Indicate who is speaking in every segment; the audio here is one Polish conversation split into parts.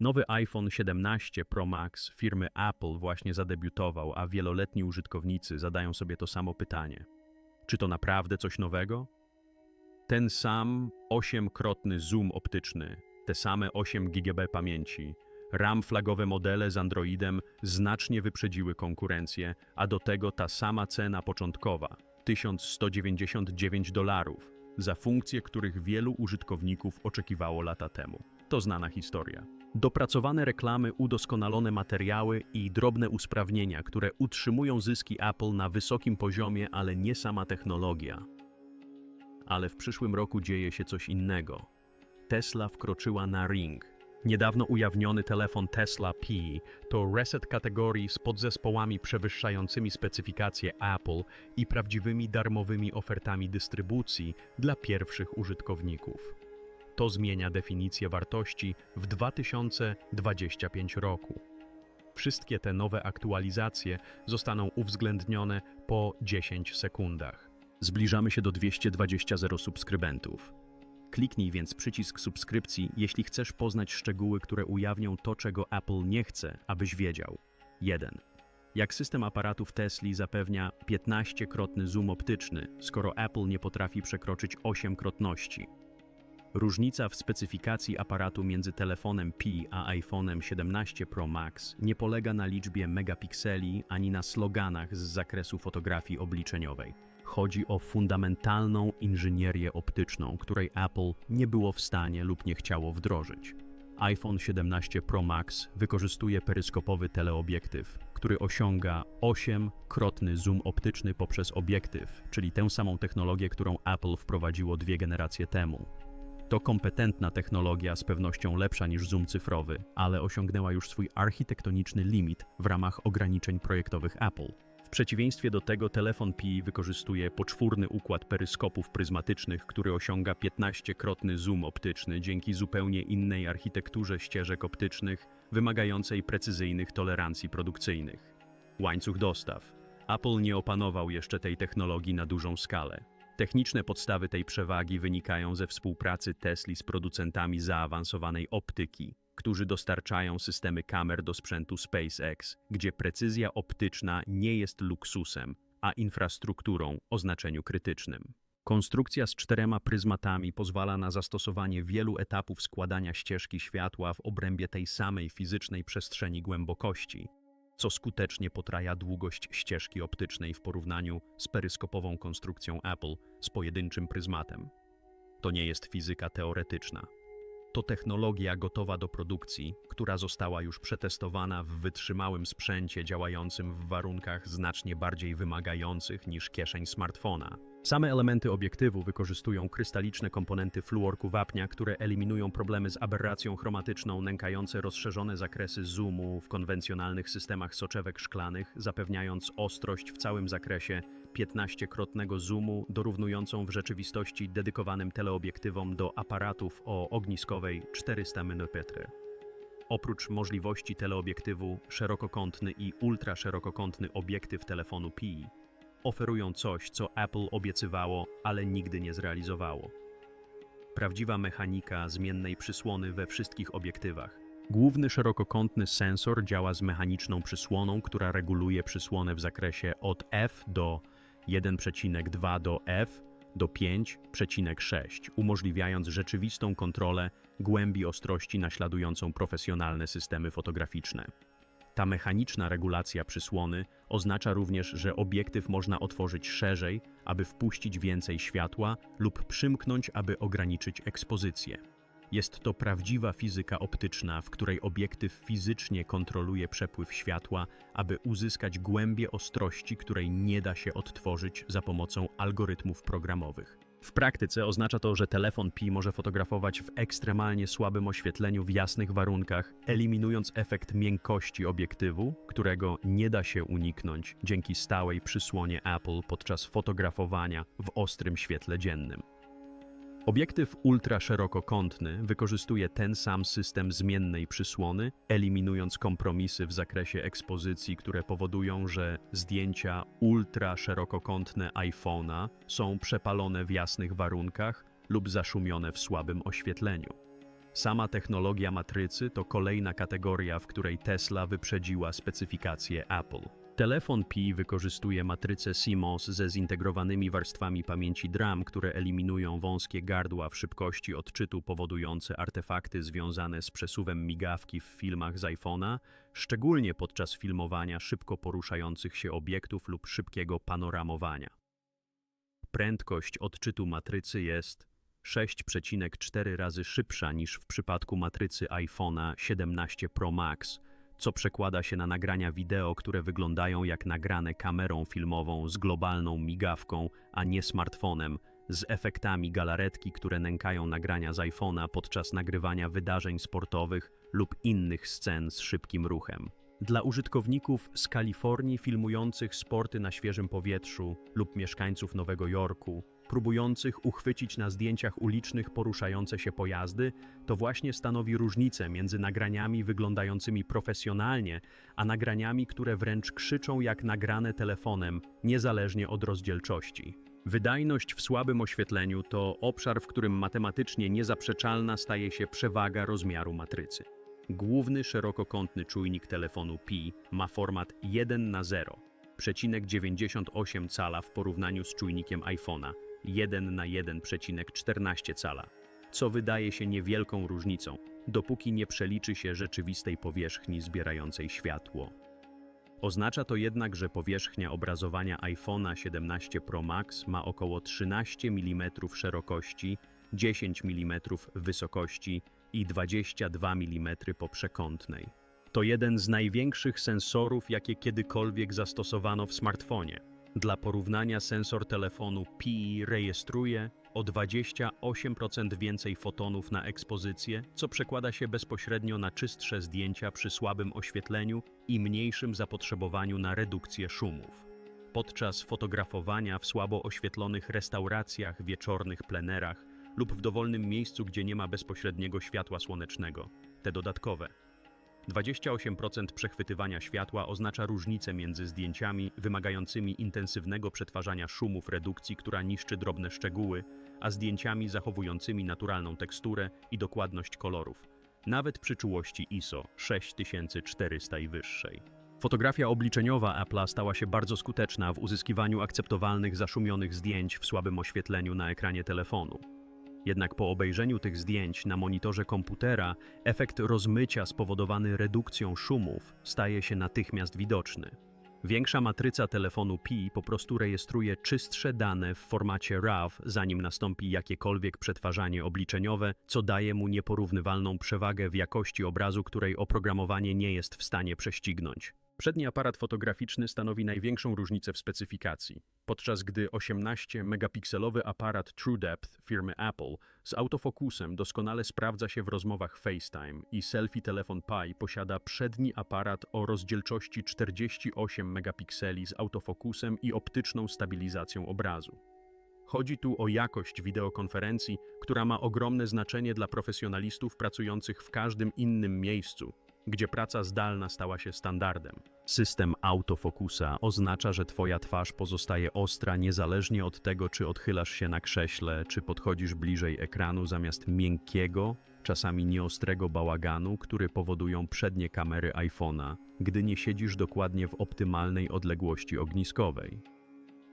Speaker 1: Nowy iPhone 17 Pro Max firmy Apple właśnie zadebiutował, a wieloletni użytkownicy zadają sobie to samo pytanie. Czy to naprawdę coś nowego? Ten sam 8-krotny zoom optyczny, te same 8 GB pamięci, RAM flagowe modele z Androidem znacznie wyprzedziły konkurencję, a do tego ta sama cena początkowa 1199 dolarów za funkcje, których wielu użytkowników oczekiwało lata temu. To znana historia. Dopracowane reklamy, udoskonalone materiały i drobne usprawnienia, które utrzymują zyski Apple na wysokim poziomie, ale nie sama technologia. Ale w przyszłym roku dzieje się coś innego. Tesla wkroczyła na ring. Niedawno ujawniony telefon Tesla P to reset kategorii z podzespołami przewyższającymi specyfikacje Apple i prawdziwymi darmowymi ofertami dystrybucji dla pierwszych użytkowników. To zmienia definicję wartości w 2025 roku. Wszystkie te nowe aktualizacje zostaną uwzględnione po 10 sekundach. Zbliżamy się do 220 0 subskrybentów. Kliknij więc przycisk subskrypcji, jeśli chcesz poznać szczegóły, które ujawnią to, czego Apple nie chce, abyś wiedział. 1. Jak system aparatów Tesla zapewnia 15-krotny zoom optyczny, skoro Apple nie potrafi przekroczyć 8-krotności? Różnica w specyfikacji aparatu między telefonem P a iPhone'em 17 Pro Max nie polega na liczbie megapikseli ani na sloganach z zakresu fotografii obliczeniowej. Chodzi o fundamentalną inżynierię optyczną, której Apple nie było w stanie lub nie chciało wdrożyć. iPhone 17 Pro Max wykorzystuje peryskopowy teleobiektyw, który osiąga 8-krotny zoom optyczny poprzez obiektyw, czyli tę samą technologię, którą Apple wprowadziło dwie generacje temu. To kompetentna technologia, z pewnością lepsza niż zoom cyfrowy, ale osiągnęła już swój architektoniczny limit w ramach ograniczeń projektowych Apple. W przeciwieństwie do tego telefon Pi wykorzystuje poczwórny układ peryskopów pryzmatycznych, który osiąga 15-krotny zoom optyczny dzięki zupełnie innej architekturze ścieżek optycznych, wymagającej precyzyjnych tolerancji produkcyjnych. Łańcuch dostaw. Apple nie opanował jeszcze tej technologii na dużą skalę. Techniczne podstawy tej przewagi wynikają ze współpracy Tesli z producentami zaawansowanej optyki, którzy dostarczają systemy kamer do sprzętu SpaceX, gdzie precyzja optyczna nie jest luksusem, a infrastrukturą o znaczeniu krytycznym. Konstrukcja z czterema pryzmatami pozwala na zastosowanie wielu etapów składania ścieżki światła w obrębie tej samej fizycznej przestrzeni głębokości, co skutecznie potraja długość ścieżki optycznej w porównaniu z peryskopową konstrukcją Apple z pojedynczym pryzmatem. To nie jest fizyka teoretyczna. To technologia gotowa do produkcji, która została już przetestowana w wytrzymałym sprzęcie działającym w warunkach znacznie bardziej wymagających niż kieszeń smartfona. Same elementy obiektywu wykorzystują krystaliczne komponenty fluorku wapnia, które eliminują problemy z aberracją chromatyczną nękające rozszerzone zakresy zoomu w konwencjonalnych systemach soczewek szklanych, zapewniając ostrość w całym zakresie 15-krotnego zoomu dorównującą w rzeczywistości dedykowanym teleobiektywom do aparatów o ogniskowej 400 mm. Oprócz możliwości teleobiektywu, szerokokątny i ultraszerokokątny obiektyw telefonu Pi oferują coś, co Apple obiecywało, ale nigdy nie zrealizowało. Prawdziwa mechanika zmiennej przysłony we wszystkich obiektywach. Główny szerokokątny sensor działa z mechaniczną przysłoną, która reguluje przysłonę w zakresie od f do 1,2 do f do 5,6, umożliwiając rzeczywistą kontrolę głębi ostrości naśladującą profesjonalne systemy fotograficzne. Ta mechaniczna regulacja przysłony oznacza również, że obiektyw można otworzyć szerzej, aby wpuścić więcej światła lub przymknąć, aby ograniczyć ekspozycję. Jest to prawdziwa fizyka optyczna, w której obiektyw fizycznie kontroluje przepływ światła, aby uzyskać głębię ostrości, której nie da się odtworzyć za pomocą algorytmów programowych. W praktyce oznacza to, że telefon Pi może fotografować w ekstremalnie słabym oświetleniu w jasnych warunkach, eliminując efekt miękkości obiektywu, którego nie da się uniknąć dzięki stałej przysłonie Apple podczas fotografowania w ostrym świetle dziennym. Obiektyw ultraszerokokątny wykorzystuje ten sam system zmiennej przysłony, eliminując kompromisy w zakresie ekspozycji, które powodują, że zdjęcia ultraszerokokątne iPhone'a są przepalone w jasnych warunkach lub zaszumione w słabym oświetleniu. Sama technologia matrycy to kolejna kategoria, w której Tesla wyprzedziła specyfikację Apple. Telefon Pi wykorzystuje matrycę CMOS ze zintegrowanymi warstwami pamięci DRAM, które eliminują wąskie gardła w szybkości odczytu powodujące artefakty związane z przesuwem migawki w filmach z iPhone'a, szczególnie podczas filmowania szybko poruszających się obiektów lub szybkiego panoramowania. Prędkość odczytu matrycy jest 6,4 razy szybsza niż w przypadku matrycy iPhone'a 17 Pro Max, co przekłada się na nagrania wideo, które wyglądają jak nagrane kamerą filmową z globalną migawką, a nie smartfonem, z efektami galaretki, które nękają nagrania z iPhone'a podczas nagrywania wydarzeń sportowych lub innych scen z szybkim ruchem. Dla użytkowników z Kalifornii filmujących sporty na świeżym powietrzu lub mieszkańców Nowego Jorku, próbujących uchwycić na zdjęciach ulicznych poruszające się pojazdy, to właśnie stanowi różnicę między nagraniami wyglądającymi profesjonalnie, a nagraniami, które wręcz krzyczą jak nagrane telefonem, niezależnie od rozdzielczości. Wydajność w słabym oświetleniu to obszar, w którym matematycznie niezaprzeczalna staje się przewaga rozmiaru matrycy. Główny szerokokątny czujnik telefonu Pi ma format 1 na 0, przecinek 98 cala w porównaniu z czujnikiem iPhone'a 1 na 1,14 cala, co wydaje się niewielką różnicą, dopóki nie przeliczy się rzeczywistej powierzchni zbierającej światło. Oznacza to jednak, że powierzchnia obrazowania iPhone'a 17 Pro Max ma około 13 mm szerokości, 10 mm wysokości i 22 mm poprzekątnej. To jeden z największych sensorów, jakie kiedykolwiek zastosowano w smartfonie. Dla porównania sensor telefonu Pi rejestruje o 28% więcej fotonów na ekspozycję, co przekłada się bezpośrednio na czystsze zdjęcia przy słabym oświetleniu i mniejszym zapotrzebowaniu na redukcję szumów. Podczas fotografowania w słabo oświetlonych restauracjach, wieczornych plenerach lub w dowolnym miejscu, gdzie nie ma bezpośredniego światła słonecznego, te dodatkowe 28% przechwytywania światła oznacza różnicę między zdjęciami wymagającymi intensywnego przetwarzania szumów redukcji, która niszczy drobne szczegóły, a zdjęciami zachowującymi naturalną teksturę i dokładność kolorów, nawet przy czułości ISO 6400 i wyższej. Fotografia obliczeniowa Apple'a stała się bardzo skuteczna w uzyskiwaniu akceptowalnych zaszumionych zdjęć w słabym oświetleniu na ekranie telefonu. Jednak po obejrzeniu tych zdjęć na monitorze komputera efekt rozmycia spowodowany redukcją szumów staje się natychmiast widoczny. Większa matryca telefonu Pi po prostu rejestruje czystsze dane w formacie RAW, zanim nastąpi jakiekolwiek przetwarzanie obliczeniowe, co daje mu nieporównywalną przewagę w jakości obrazu, której oprogramowanie nie jest w stanie prześcignąć. Przedni aparat fotograficzny stanowi największą różnicę w specyfikacji, podczas gdy 18-megapikselowy aparat TrueDepth firmy Apple z autofokusem doskonale sprawdza się w rozmowach FaceTime i selfie telefon Pi posiada przedni aparat o rozdzielczości 48 megapikseli z autofokusem i optyczną stabilizacją obrazu. Chodzi tu o jakość wideokonferencji, która ma ogromne znaczenie dla profesjonalistów pracujących w każdym innym miejscu, gdzie praca zdalna stała się standardem. System autofokusa oznacza, że Twoja twarz pozostaje ostra niezależnie od tego, czy odchylasz się na krześle, czy podchodzisz bliżej ekranu zamiast miękkiego, czasami nieostrego bałaganu, który powodują przednie kamery iPhone'a, gdy nie siedzisz dokładnie w optymalnej odległości ogniskowej.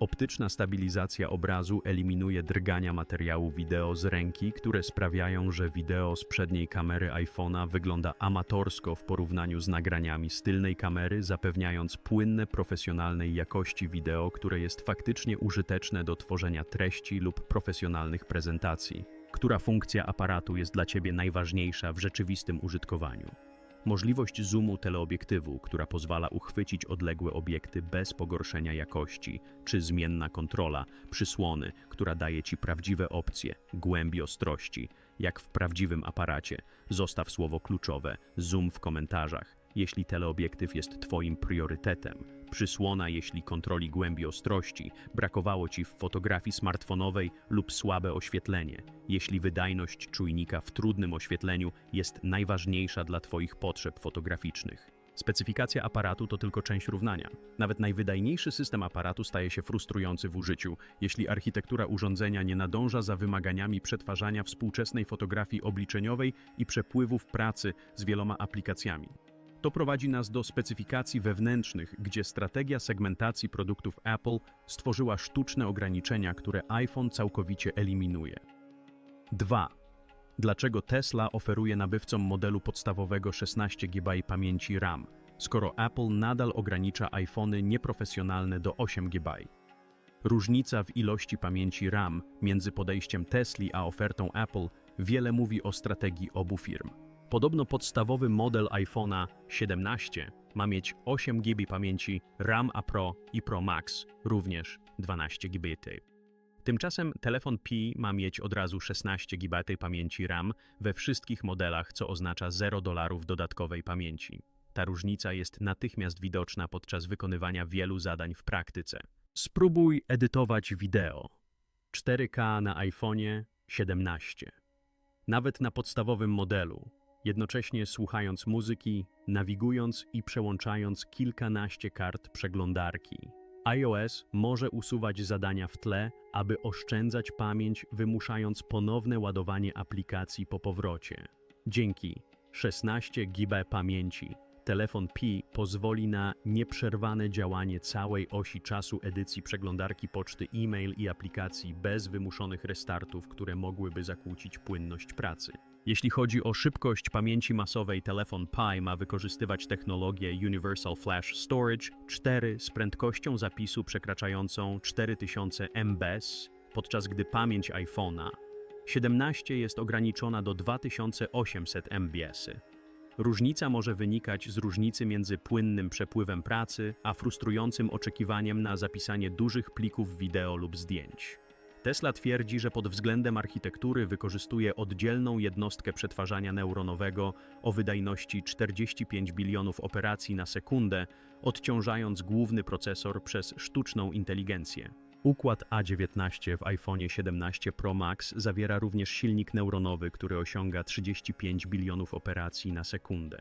Speaker 1: Optyczna stabilizacja obrazu eliminuje drgania materiału wideo z ręki, które sprawiają, że wideo z przedniej kamery iPhone'a wygląda amatorsko w porównaniu z nagraniami z tylnej kamery, zapewniając płynne, profesjonalnej jakości wideo, które jest faktycznie użyteczne do tworzenia treści lub profesjonalnych prezentacji. Która funkcja aparatu jest dla Ciebie najważniejsza w rzeczywistym użytkowaniu? Możliwość zoomu teleobiektywu, która pozwala uchwycić odległe obiekty bez pogorszenia jakości, czy zmienna kontrola, przysłony, która daje Ci prawdziwe opcje, głębi ostrości, jak w prawdziwym aparacie. Zostaw słowo kluczowe, zoom w komentarzach, jeśli teleobiektyw jest Twoim priorytetem przysłona, jeśli kontroli głębi ostrości, brakowało Ci w fotografii smartfonowej lub słabe oświetlenie, jeśli wydajność czujnika w trudnym oświetleniu jest najważniejsza dla Twoich potrzeb fotograficznych. Specyfikacja aparatu to tylko część równania. Nawet najwydajniejszy system aparatu staje się frustrujący w użyciu, jeśli architektura urządzenia nie nadąża za wymaganiami przetwarzania współczesnej fotografii obliczeniowej i przepływów pracy z wieloma aplikacjami. To prowadzi nas do specyfikacji wewnętrznych, gdzie strategia segmentacji produktów Apple stworzyła sztuczne ograniczenia, które iPhone całkowicie eliminuje. 2. Dlaczego Tesla oferuje nabywcom modelu podstawowego 16 GB pamięci RAM, skoro Apple nadal ogranicza iPhony nieprofesjonalne do 8 GB? Różnica w ilości pamięci RAM między podejściem Tesli a ofertą Apple wiele mówi o strategii obu firm. Podobno podstawowy model iPhone'a 17 ma mieć 8 GB pamięci RAM A Pro i Pro Max, również 12 GB. Tymczasem telefon Pi ma mieć od razu 16 GB pamięci RAM we wszystkich modelach, co oznacza 0 dolarów dodatkowej pamięci. Ta różnica jest natychmiast widoczna podczas wykonywania wielu zadań w praktyce. Spróbuj edytować wideo. 4K na iPhone'ie 17. Nawet na podstawowym modelu, jednocześnie słuchając muzyki, nawigując i przełączając kilkanaście kart przeglądarki. iOS może usuwać zadania w tle, aby oszczędzać pamięć, wymuszając ponowne ładowanie aplikacji po powrocie. Dzięki 16 GB pamięci telefon Pi pozwoli na nieprzerwane działanie całej osi czasu edycji przeglądarki poczty e-mail i aplikacji bez wymuszonych restartów, które mogłyby zakłócić płynność pracy. Jeśli chodzi o szybkość pamięci masowej, telefon Pi ma wykorzystywać technologię Universal Flash Storage 4 z prędkością zapisu przekraczającą 4000 MBs, podczas gdy pamięć iPhone'a 17 jest ograniczona do 2800 MBs. Różnica może wynikać z różnicy między płynnym przepływem pracy, a frustrującym oczekiwaniem na zapisanie dużych plików wideo lub zdjęć. Tesla twierdzi, że pod względem architektury wykorzystuje oddzielną jednostkę przetwarzania neuronowego o wydajności 45 bilionów operacji na sekundę, odciążając główny procesor przez sztuczną inteligencję. Układ A19 w iPhone 17 Pro Max zawiera również silnik neuronowy, który osiąga 35 bilionów operacji na sekundę.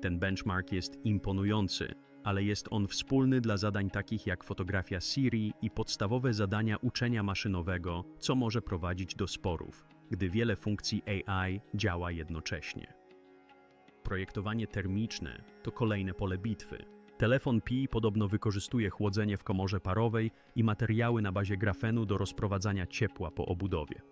Speaker 1: Ten benchmark jest imponujący, ale jest on wspólny dla zadań takich jak fotografia Siri i podstawowe zadania uczenia maszynowego, co może prowadzić do sporów, gdy wiele funkcji AI działa jednocześnie. Projektowanie termiczne to kolejne pole bitwy. Telefon Pi podobno wykorzystuje chłodzenie w komorze parowej i materiały na bazie grafenu do rozprowadzania ciepła po obudowie.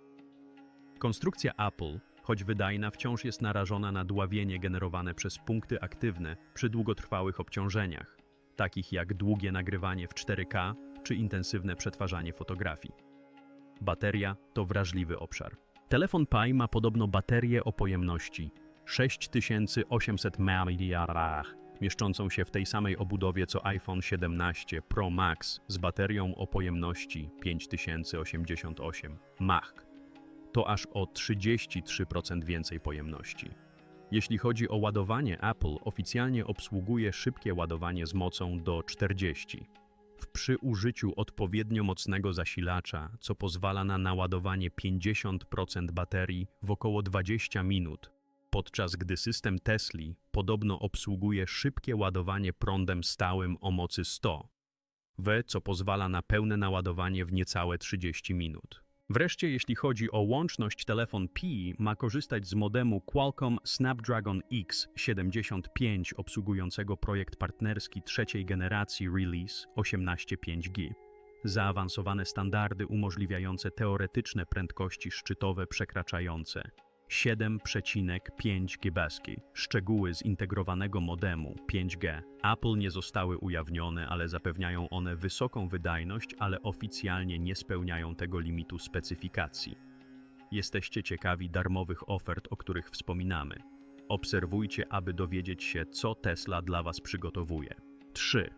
Speaker 1: Konstrukcja Apple, choć wydajna, wciąż jest narażona na dławienie generowane przez punkty aktywne przy długotrwałych obciążeniach, takich jak długie nagrywanie w 4K czy intensywne przetwarzanie fotografii. Bateria to wrażliwy obszar. Telefon Pi ma podobno baterię o pojemności 6800 mAh, mieszczącą się w tej samej obudowie co iPhone 17 Pro Max z baterią o pojemności 5088 mAh. To aż o 33% więcej pojemności. Jeśli chodzi o ładowanie, Apple oficjalnie obsługuje szybkie ładowanie z mocą do 40 w przy użyciu odpowiednio mocnego zasilacza, co pozwala na naładowanie 50% baterii w około 20 minut, podczas gdy system Tesli podobno obsługuje szybkie ładowanie prądem stałym o mocy 100 W, co pozwala na pełne naładowanie w niecałe 30 minut. Wreszcie, jeśli chodzi o łączność, telefon Pi ma korzystać z modemu Qualcomm Snapdragon X75 obsługującego projekt partnerski trzeciej generacji Release 185G. Zaawansowane standardy umożliwiające teoretyczne prędkości szczytowe przekraczające 7,5 GBski. Szczegóły zintegrowanego modemu 5G Apple nie zostały ujawnione, ale zapewniają one wysoką wydajność, ale oficjalnie nie spełniają tego limitu specyfikacji. Jesteście ciekawi darmowych ofert, o których wspominamy. Obserwujcie, aby dowiedzieć się, co Tesla dla Was przygotowuje. 3.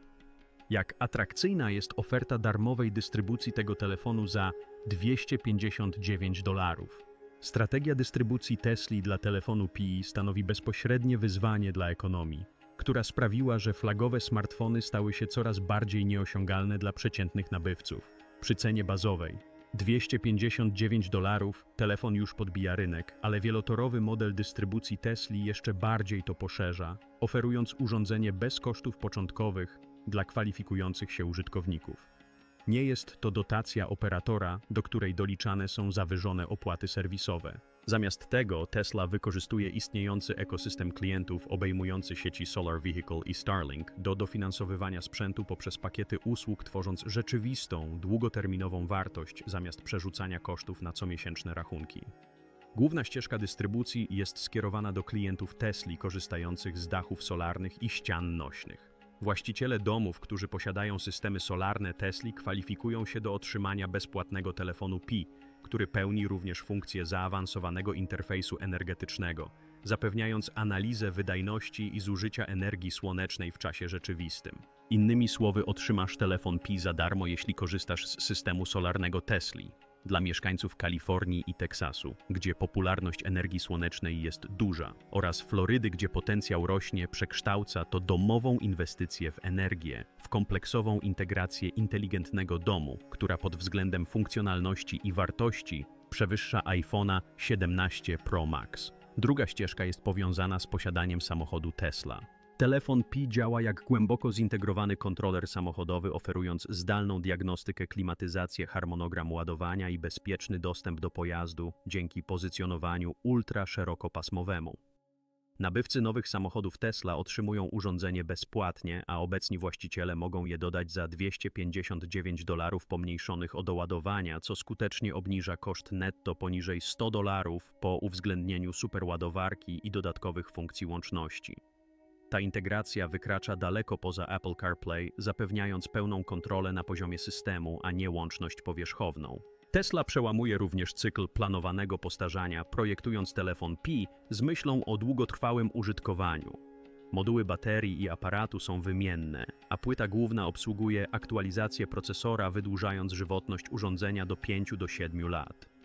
Speaker 1: Jak atrakcyjna jest oferta darmowej dystrybucji tego telefonu za 259 dolarów. Strategia dystrybucji Tesli dla telefonu Pi stanowi bezpośrednie wyzwanie dla ekonomii, która sprawiła, że flagowe smartfony stały się coraz bardziej nieosiągalne dla przeciętnych nabywców. Przy cenie bazowej 259 dolarów, telefon już podbija rynek, ale wielotorowy model dystrybucji Tesli jeszcze bardziej to poszerza, oferując urządzenie bez kosztów początkowych dla kwalifikujących się użytkowników. Nie jest to dotacja operatora, do której doliczane są zawyżone opłaty serwisowe. Zamiast tego Tesla wykorzystuje istniejący ekosystem klientów obejmujący sieci Solar Vehicle i Starlink do dofinansowywania sprzętu poprzez pakiety usług, tworząc rzeczywistą, długoterminową wartość zamiast przerzucania kosztów na comiesięczne rachunki. Główna ścieżka dystrybucji jest skierowana do klientów Tesli korzystających z dachów solarnych i ścian nośnych. Właściciele domów, którzy posiadają systemy solarne Tesli, kwalifikują się do otrzymania bezpłatnego telefonu Pi, który pełni również funkcję zaawansowanego interfejsu energetycznego, zapewniając analizę wydajności i zużycia energii słonecznej w czasie rzeczywistym. Innymi słowy, otrzymasz telefon Pi za darmo, jeśli korzystasz z systemu solarnego Tesli. Dla mieszkańców Kalifornii i Teksasu, gdzie popularność energii słonecznej jest duża, oraz Florydy, gdzie potencjał rośnie, przekształca to domową inwestycję w energię, w kompleksową integrację inteligentnego domu, która pod względem funkcjonalności i wartości przewyższa iPhone'a 17 Pro Max. Druga ścieżka jest powiązana z posiadaniem samochodu Tesla. Telefon Pi działa jak głęboko zintegrowany kontroler samochodowy, oferując zdalną diagnostykę, klimatyzację, harmonogram ładowania i bezpieczny dostęp do pojazdu dzięki pozycjonowaniu ultra szerokopasmowemu. Nabywcy nowych samochodów Tesla otrzymują urządzenie bezpłatnie, a obecni właściciele mogą je dodać za 259 dolarów pomniejszonych o doładowania, co skutecznie obniża koszt netto poniżej 100 dolarów po uwzględnieniu superładowarki i dodatkowych funkcji łączności. Ta integracja wykracza daleko poza Apple CarPlay, zapewniając pełną kontrolę na poziomie systemu, a nie łączność powierzchowną. Tesla przełamuje również cykl planowanego postarzania, projektując telefon Pi z myślą o długotrwałym użytkowaniu. Moduły baterii i aparatu są wymienne, a płyta główna obsługuje aktualizację procesora, wydłużając żywotność urządzenia do 5 do 7 lat.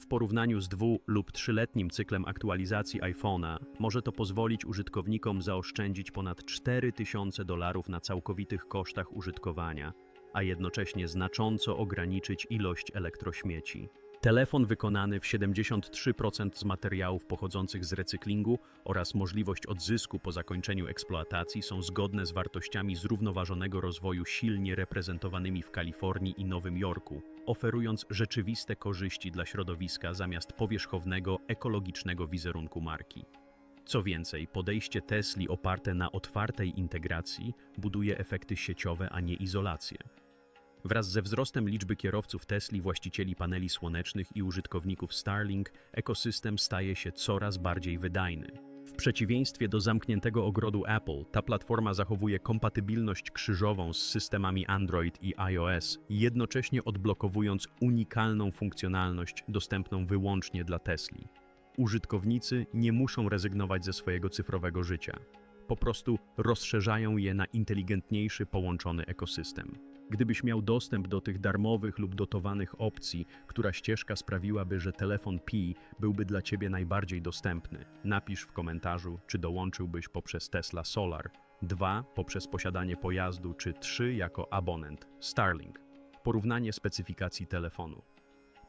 Speaker 1: W porównaniu z dwu- lub trzyletnim cyklem aktualizacji iPhone'a może to pozwolić użytkownikom zaoszczędzić ponad 4000 dolarów na całkowitych kosztach użytkowania, a jednocześnie znacząco ograniczyć ilość elektrośmieci. Telefon wykonany w 73% z materiałów pochodzących z recyklingu oraz możliwość odzysku po zakończeniu eksploatacji są zgodne z wartościami zrównoważonego rozwoju silnie reprezentowanymi w Kalifornii i Nowym Jorku, oferując rzeczywiste korzyści dla środowiska zamiast powierzchownego, ekologicznego wizerunku marki. Co więcej, podejście Tesli oparte na otwartej integracji buduje efekty sieciowe, a nie izolację. Wraz ze wzrostem liczby kierowców Tesli, właścicieli paneli słonecznych i użytkowników Starlink, ekosystem staje się coraz bardziej wydajny. W przeciwieństwie do zamkniętego ogrodu Apple, ta platforma zachowuje kompatybilność krzyżową z systemami Android i iOS, jednocześnie odblokowując unikalną funkcjonalność dostępną wyłącznie dla Tesli. Użytkownicy nie muszą rezygnować ze swojego cyfrowego życia. Po prostu rozszerzają je na inteligentniejszy, połączony ekosystem. Gdybyś miał dostęp do tych darmowych lub dotowanych opcji, która ścieżka sprawiłaby, że telefon Pi byłby dla Ciebie najbardziej dostępny, napisz w komentarzu, czy dołączyłbyś poprzez Tesla Solar, 2 poprzez posiadanie pojazdu, czy 3 jako abonent Starlink. Porównanie specyfikacji telefonu.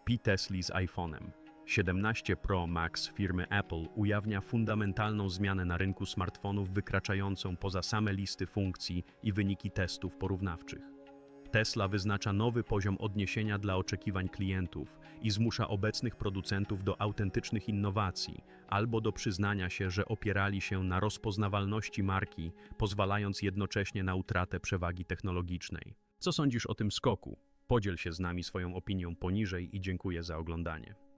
Speaker 1: Pi Tesli z iPhone'em. 17 Pro Max firmy Apple ujawnia fundamentalną zmianę na rynku smartfonów wykraczającą poza same listy funkcji i wyniki testów porównawczych. Tesla wyznacza nowy poziom odniesienia dla oczekiwań klientów i zmusza obecnych producentów do autentycznych innowacji albo do przyznania się, że opierali się na rozpoznawalności marki, pozwalając jednocześnie na utratę przewagi technologicznej. Co sądzisz o tym skoku? Podziel się z nami swoją opinią poniżej i dziękuję za oglądanie.